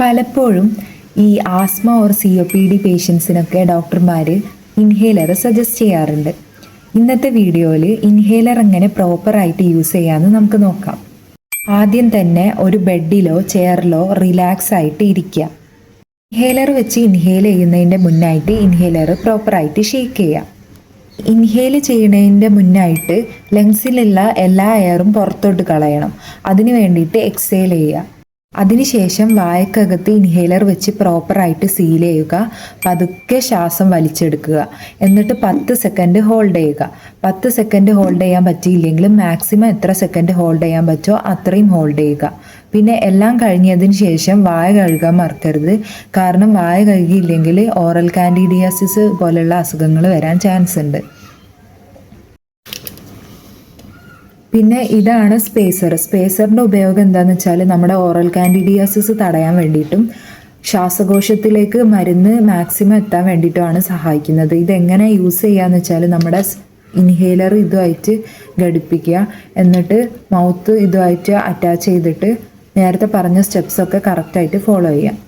പലപ്പോഴും ഈ asthma or C O P D പേഷ്യൻസിനൊക്കെ ഡോക്ടർമാർ ഇൻഹേലർ സജസ്റ്റ് ചെയ്യാറുണ്ട്. ഇന്നത്തെ വീഡിയോയിൽ ഇൻഹേലർ എങ്ങനെ പ്രോപ്പറായിട്ട് യൂസ് ചെയ്യാമെന്ന് നമുക്ക് നോക്കാം. ആദ്യം തന്നെ ഒരു ബെഡിലോ ചെയറിലോ റിലാക്സ് ആയിട്ട് ഇരിക്കുക ഇൻഹേലർ വെച്ച് ഇൻഹേൽ ചെയ്യുന്നതിന്റെ മുന്നായിട്ട് ഇൻഹേലർ പ്രോപ്പറായിട്ട് ഷേക്ക് ചെയ്യാം. ഇൻഹേൽ ചെയ്യുന്നതിന്റെ മുന്നായിട്ട് ലങ്സിലുള്ള എല്ലാ എയറും പുറത്തോട്ട് കളയണം. അതിന് വേണ്ടിയിട്ട് എക്സേൽ ചെയ്യുക അതിനുശേഷം വായക്കകത്ത് ഇൻഹേലർ വെച്ച് പ്രോപ്പറായിട്ട് സീൽ ചെയ്യുക. പതുക്കെ ശ്വാസം വലിച്ചെടുക്കുക. എന്നിട്ട് പത്ത് സെക്കൻഡ് ഹോൾഡ് ചെയ്യുക. പത്ത് സെക്കൻഡ് ഹോൾഡ് ചെയ്യാൻ പറ്റിയില്ലെങ്കിലും മാക്സിമം എത്ര സെക്കൻഡ് ഹോൾഡ് ചെയ്യാൻ പറ്റുമോ അത്രയും ഹോൾഡ് ചെയ്യുക. പിന്നെ എല്ലാം കഴിഞ്ഞതിന് ശേഷം വായ കഴുകാൻ മറക്കരുത്. കാരണം വായ കഴുകിയില്ലെങ്കിൽ ഓറൽ കാൻഡിഡിയാസിസ് പോലുള്ള അസുഖങ്ങൾ വരാൻ ചാൻസ് ഉണ്ട്. പിന്നെ ഇതാണ് സ്പേസർ സ്പേസറിന്റെ ഉപയോഗം എന്താണെന്ന് വെച്ചാൽ നമ്മുടെ ഓറൽ കാൻഡിഡിയാസിസ് തടയാൻ വേണ്ടിയിട്ടും ശ്വാസകോശത്തിലേക്ക് മരുന്ന് മാക്സിമം എത്താൻ വേണ്ടിയിട്ടുമാണ് സഹായിക്കുന്നത്. ഇതെങ്ങനെ യൂസ് ചെയ്യാന്ന് വെച്ചാൽ നമ്മുടെ ഇൻഹേലർ ഇതുമായിട്ട് ഘടിപ്പിക്കുക. എന്നിട്ട് മൗത്ത് ഇതുമായിട്ട് അറ്റാച്ച് ചെയ്തിട്ട് നേരത്തെ പറഞ്ഞ സ്റ്റെപ്സൊക്കെ കറക്റ്റായിട്ട് ഫോളോ ചെയ്യാം